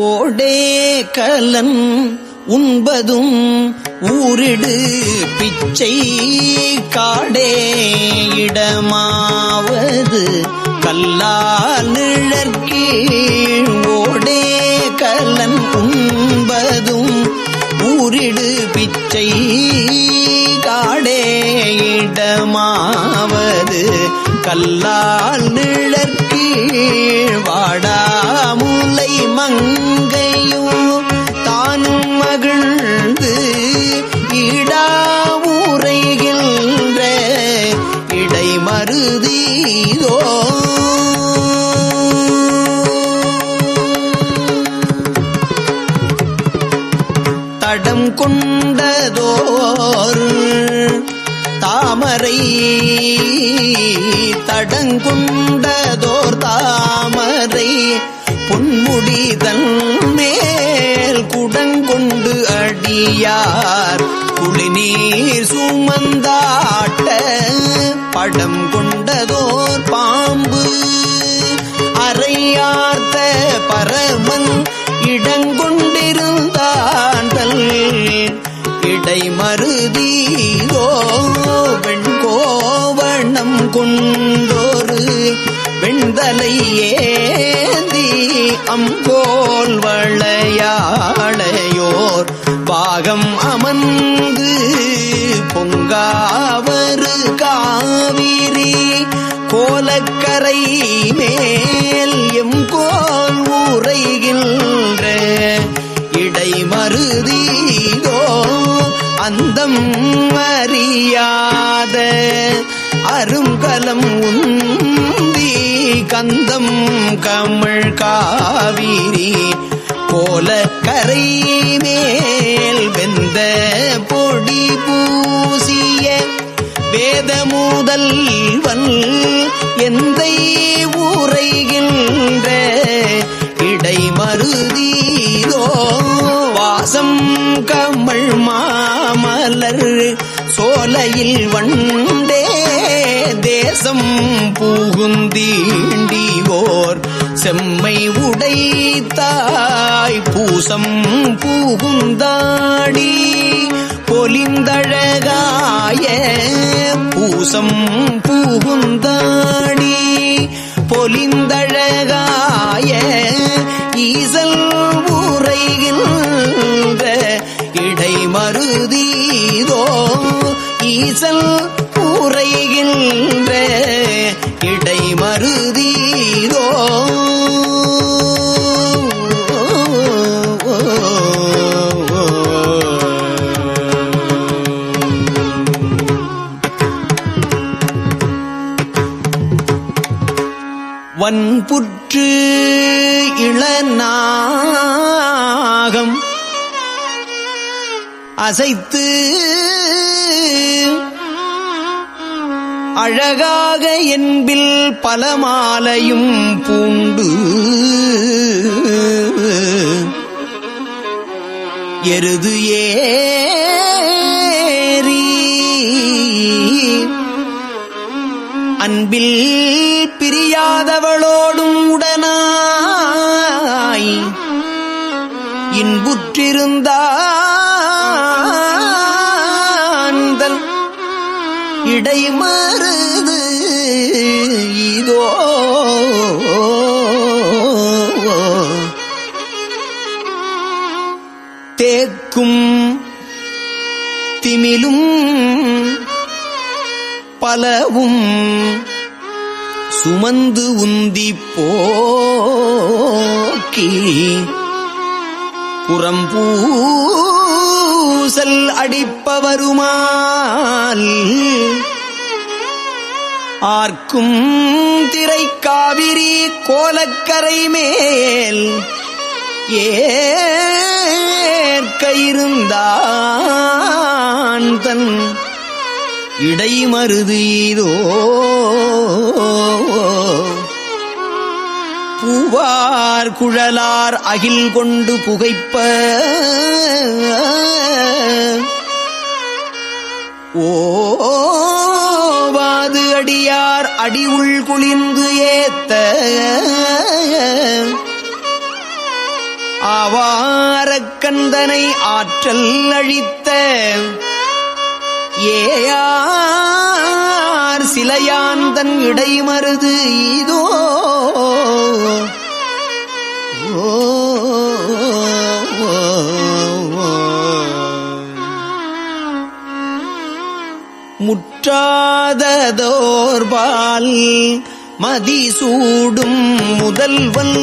ஓடே கலன் உண்பதும் ஊரிடு பிச்சை காடே இடமாவது கல்லால் நிழற்கீழ் ஓடே கலன் உண்பதும் ஊரிடு பிச்சை காடே இடமாவது கல்லால் நிழற்கீழ் வாடாமுலை மங்கையும் தானும் மகிழ்ந்து இடா உரைகின்ற இடை மருதீதோ தடம் கொண்டதோர் தாமரை தடங்குண்டதோர் குடிதன் மேல் குடங்கொண்டு அடியார். குளிநீர் சுமந்தாட்ட படம் கொண்டதோர் பாம்பு. அறையார்த்த பரமன் இடங்கொண்டிருந்தாண்டல் இடை மருதீதோ வெண்கோவணம் கொண்டோரு. வெண்தலை ஏந்தி அம்போல் வளையாளையோர் பாகம் அமர்ந்து பொங்காவரு காவிரி கோலக்கரை மேல் எம் கோல் உரைகின்ற இடை மருதீதோ அந்தம் அறியாத அருங்கலம் உன் கந்தம் கமிழ் காவிரி கோலக்கரை மேல் வெந்த பொடி பூசிய வேத முதல்வன் எந்த ஊரைகின்ற இடை மருதீரோ வாசம் கமல் மாமலர் சோலையில் வண்டே தேசம் பூகுந்தீண்டிவோர். செம்மை உடைத்தாய் பூசம் பூகுந்தாடி. பொலிந்தழகாய பூசம் பூகுந்தாடி. பொலிந்தழகாய ஈசல் உரைகின்ற இடை மருதீதோ ஈசல் உரைகின்ற இடை மருதீதோ வன்புற்று இளநாகம் அசைத்து அழகாக என்பில் பல மாலையும் பூண்டு. எருது ஏறி அன்பில் பிரியாதவளோடும் உடனாய் இன்புற்றிருந்தாந்தல் இடைமருது இதோ. தேக்கும் திமிலும் பலவும் சுமந்து உந்தி போக்கி புறம்பூசல் அடிப்பவருமால் ஆர்க்கும் திரை காவிரி கோலக்கரை மேல் ஏற்கிருந்தான் தன் இடைமருது இதோ பூவார் குழலார் அகில் கொண்டு புகைப்ப ஓ ஓவாது அடியார் அடி உள் குளிந்து ஏத்த ஆவாரக்கந்தனை ஆற்றல் அழித்த ஏயார் சிலையாந்தன் இடைமருது இதோ ஓ முற்றாததோர்பால் மதிசூடும் முதல்வல்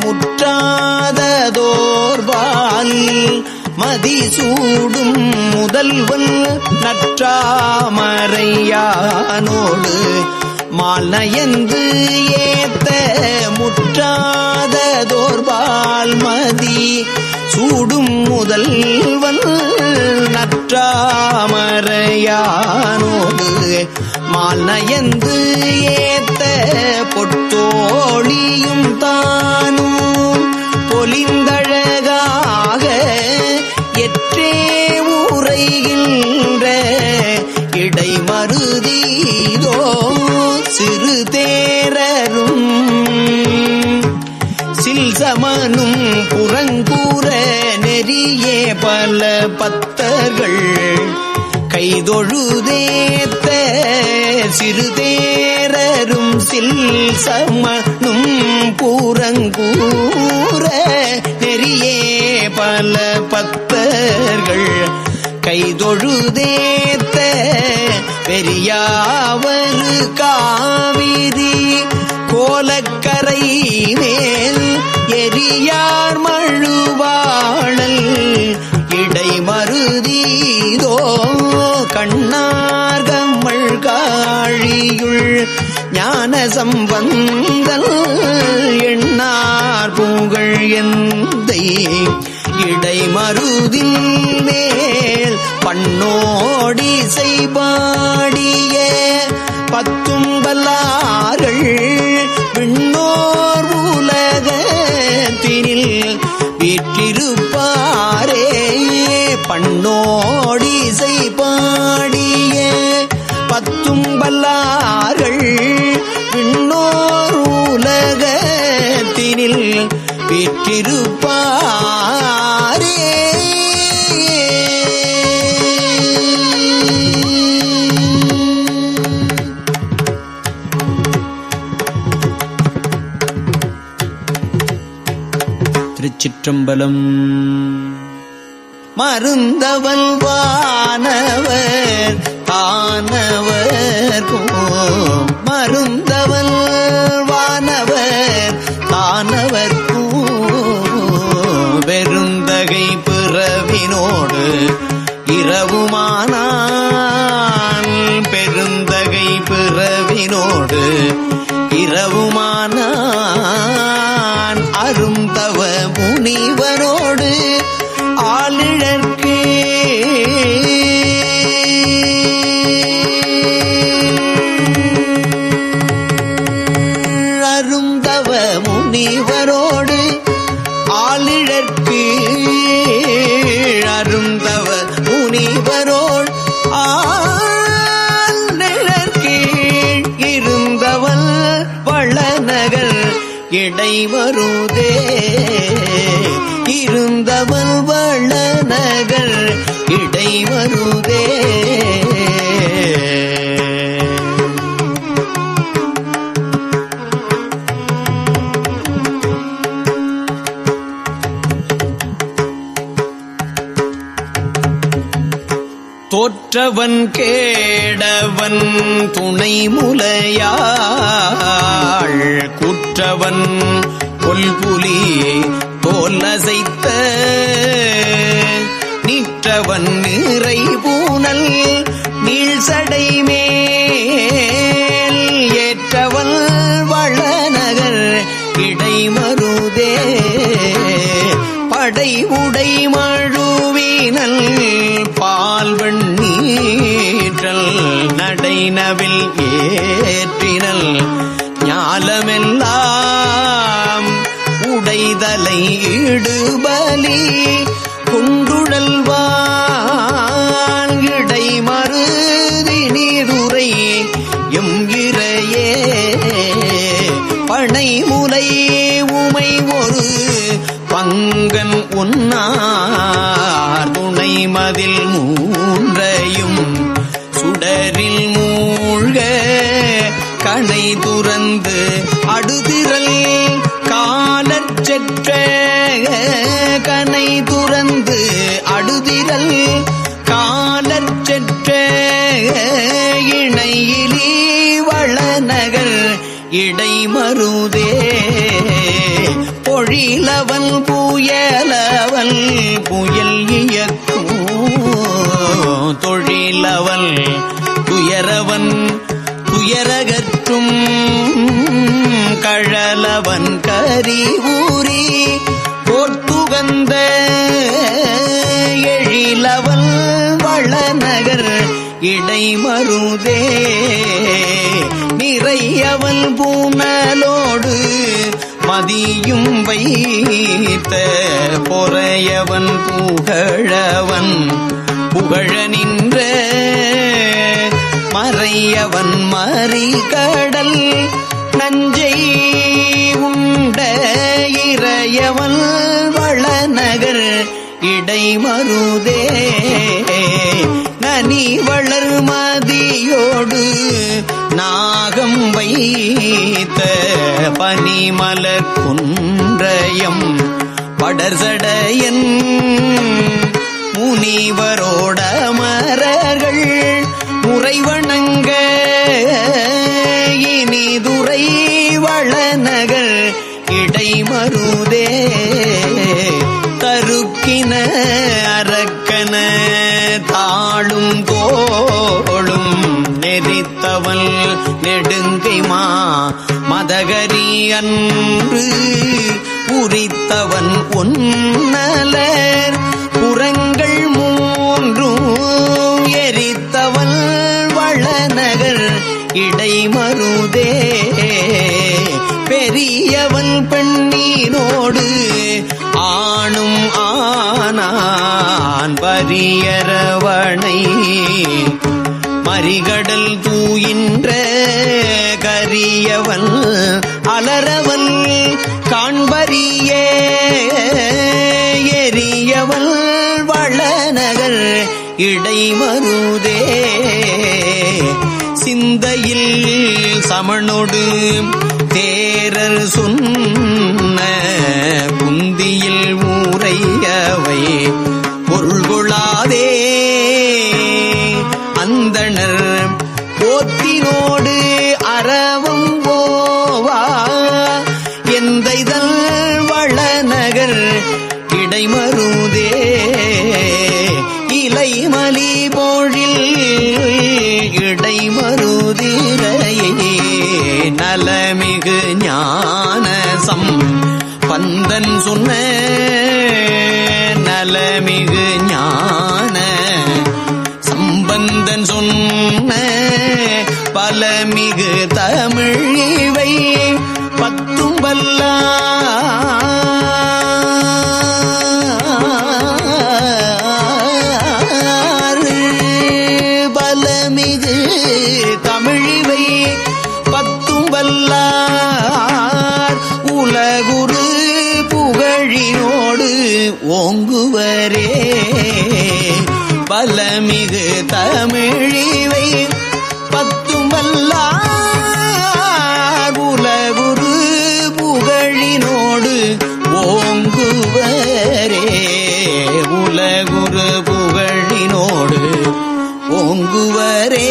முற்றாததோர்பால் மதிசூடும் முதல்வல் நற்றாமறையானோடு மாலயந்து ஏத்த முற்றாததோர்பால் மதி சூடும் முதல்வன் நற்றாமறையானோடு மாலயந்து ஏத்த பொட்டோழியும் தானும் பொலிந்தழகாக எற்றே உரைகின்ற இடைமருதீதோ பல பத்தர்கள் கைதொழுதேத்த சிறுதேரரும் சில் சில்சமனும் பூரங்கூற நெறியே பல பத்தர்கள் கைதொழுதேத்த பெரியாவரு காவிரி கோலக்கரை மேல் எரியார் மழுவாழல் மருதீதோ கண்ணார்கம்மள் காழியுள் ஞான சம்பந்தல் எண்ணார் புகழ் எந்தை இடைமருதில் மேல் பண்ணோடி செய்பாடிய பத்தும் விண்ணோ பத்தும் வல்லார்கள் விண்ணோர் உலகத்தினில் வீற்றிருப்பாரே. திருச்சிற்றம்பலம். மருந்தவல் வானவர் தானவர் மருந்தவன் வானவர் தானவர் பெருந்தகை பிறவினோடு இரவுமானான் பெருந்தகை பிறவினோடு இரவுமானான் தோற்றவன் கேடவன் துணை முலையாள். குற்றவன் கொல்புலி தோலசைத்த நிற்றவன் நிறை பூனல் நீழ்சடை குண்டுழல்வான் இடை மருதி நீருரை எம் இறையே பனை முலை உமை ஒரு பங்கன் உன்னார் துணை மதில் மூன்றையும் சுடரில் மூழ்க கணை துறந்து அடுதிரல் காலச்சற்ற கனை துறந்து அடுதிரல் காலச்செற்ற இணையிலி வளநகர் இடைமருதே. பொழிலவன் புயலவன் புயல் இயக்கும் தொழிலவன் துயரவன் துயரகற்றும் கழலவன் கரி ஊரே போர்த்துகந்த எழிலவல் வளநகர் இடைமருதே. நிறையவன் பூனலோடு மதியும் வைத்த பொறையவன் புகழவன் புகழ நின்ற மறையவன் மறி கடல் நஞ்சை உண்ட இறையவன் இடைமருதே. நனி வளர் மதியோடு நாகம் வைத்த பனிமலர் குன்றயம் படர்சடையன் முனிவரோட மரர்கள் முறைவணங்க இனிதுரை வளநகர் இடைமருதே. தருக்கின அரக்கன தாழும் கோளும் நெறித்தவள் நெடுங்கைமா மதகரி அன்று உரித்தவன் ஒன்னலர் புறங்கள் மூன்றும் எரித்தவள் வளநகர் இடைமருதே பெரியவன் பெண்ணீரோடு ஆணும் நான் பரியரவணை மறிகடல் தூயின்ற கரியவன் அலரவன் காண்பரியே எரியவள் வளநகர் இடைமருதே. சிந்தையில் சமணொடு தேரர் சொன்ன போத்தினோடு உலகுரு புகழினோடு ஓங்குவரே.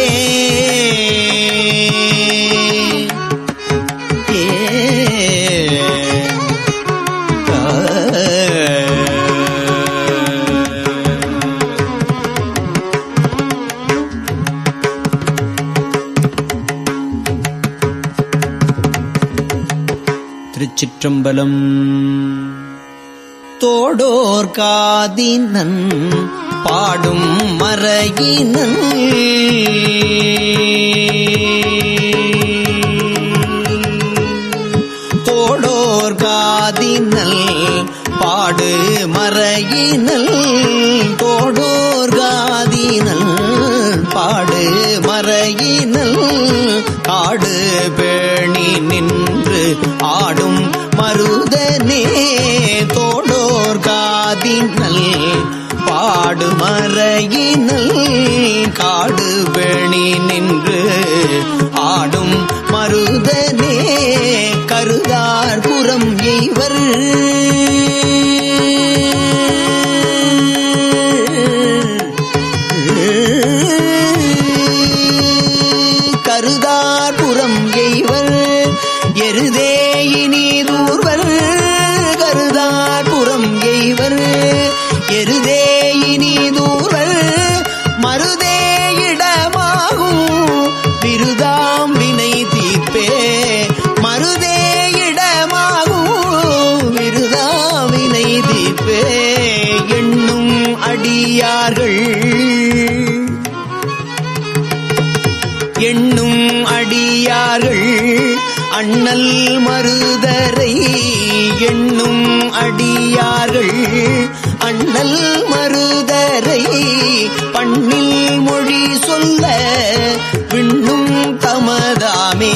திருச்சிற்றம்பலம் பாடோர் காதினன் பாடும் மறையினன் பாடுமறையினல் காடு வெளி நின்று ஆடும் மருதனே கருதார் புறம் எய்வர் அடியார்கள் எண்ணும் அடியார்கள் அண்ணல் மருதரை எண்ணும் அடியார்கள் அண்ணல் மருதரை பண்ணில் மொழி சொல்ல விண்ணும் தமதாமே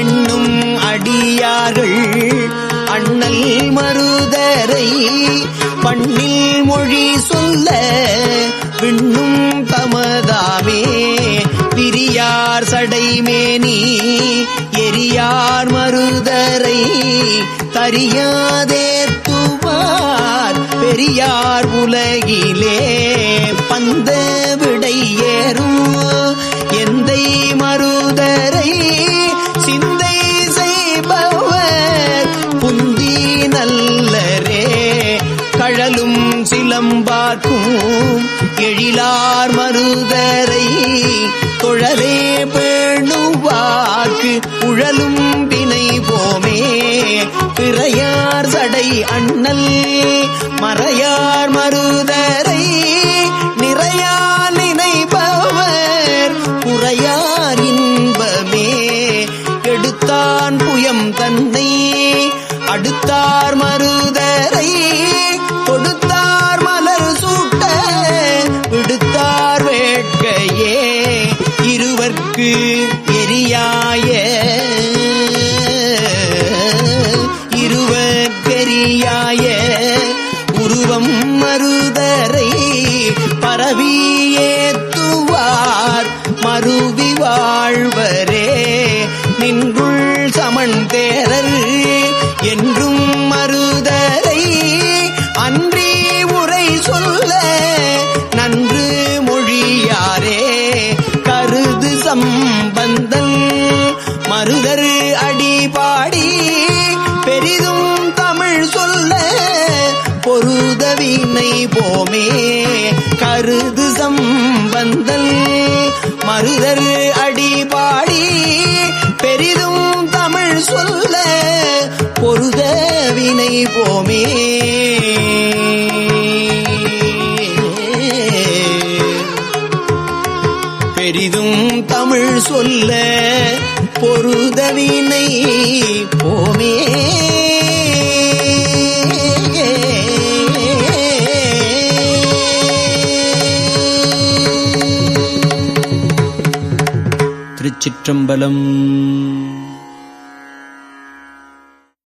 எண்ணும் அடியார்கள் அண்ணல் மருதரை மண்ணில் மொழி சொல்ல விண்ணும் தமதாமே. பிரியார் சடைமேனி எரியார் மருதரை தரியாதேத்துவார் பெரியார் உலகிலே பந்த விடை ஏறும் எழிலார் மருதரை தொழலே பேணுவார்க்கு உழலும் வினை போமே. பிறையார் சடை அண்ணல் மறையார் மருதரை நிறையார் பரவியேத்துவார். மருவி வாழ்வரே நின்றுள் சமன் தேரர் என்றும் மருதரை அன்றி உரை சொல்ல நன்று மொழியாரே. கருது சம்பந்தன் மருதர் அடிபாடி பெரிதும் தமிழ் சொல்ல பொருதவினை போமே. கருது சம்பந்தன் மருதர் அடிபாடி பெரிதும் தமிழ் சொல்ல பொருதவினை போமே. பெரிதும் தமிழ் சொல்ல பொருதவினை போமே. திருச்சிற்றம்பலம்.